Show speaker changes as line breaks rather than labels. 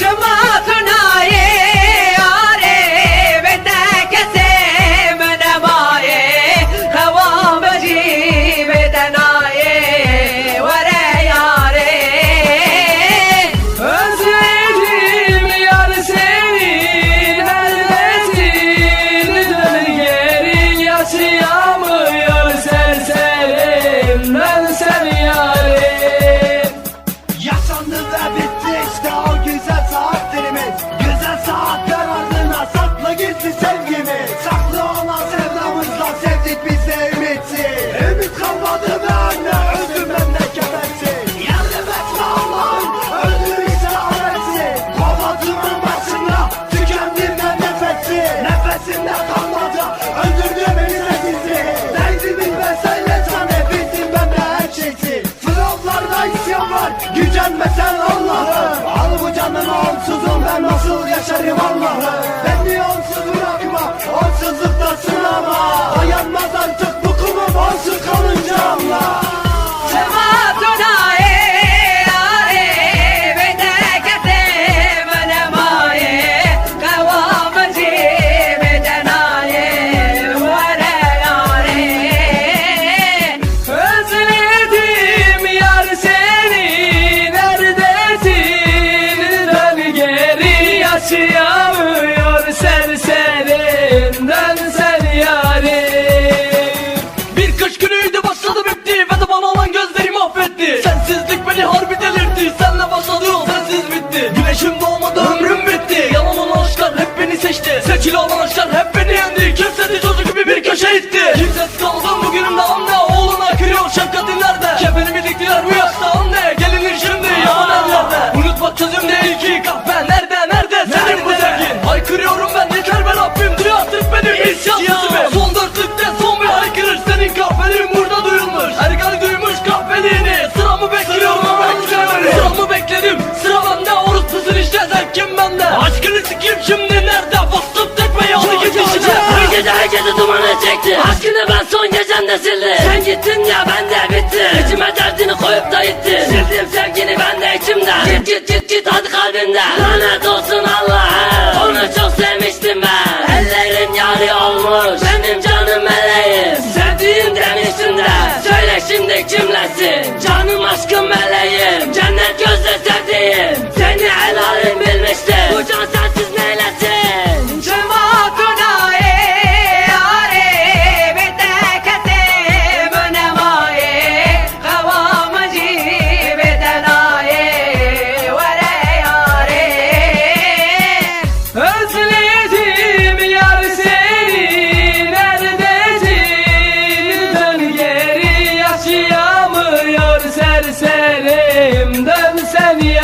什么 gücenmesen Allah'ım Al bu canımı onsuzum ben nasıl yaşarım Allah'ım
yaşayamıyor serserim Dön sen yarim. Bir kış günüydü başladı bitti Ve de bana olan gözlerimi affetti. Sensizlik beni harbi delirtti Senle başladı yol sensiz bitti. Güneşim doğmadı ömrüm bitti. Yalan olan aşklar hep beni seçti. Seçili olan aşklar hep beni yendi Kimsesiz çocuk gibi bir köşe itti
sildim Sen gittin ya ben de bittim. İçime derdini koyup da gittin Sildim sevgini ben de içimden Git git git git hadi kalbimden Lanet olsun Allah'a Onu çok sevmiştim ben. Ellerin yari olmuş Benim canım meleğim. Sevdiğim demiştim de. Söyle şimdi kimlesin? Canım aşkım meleğim. Cennet helalim eserim dön seni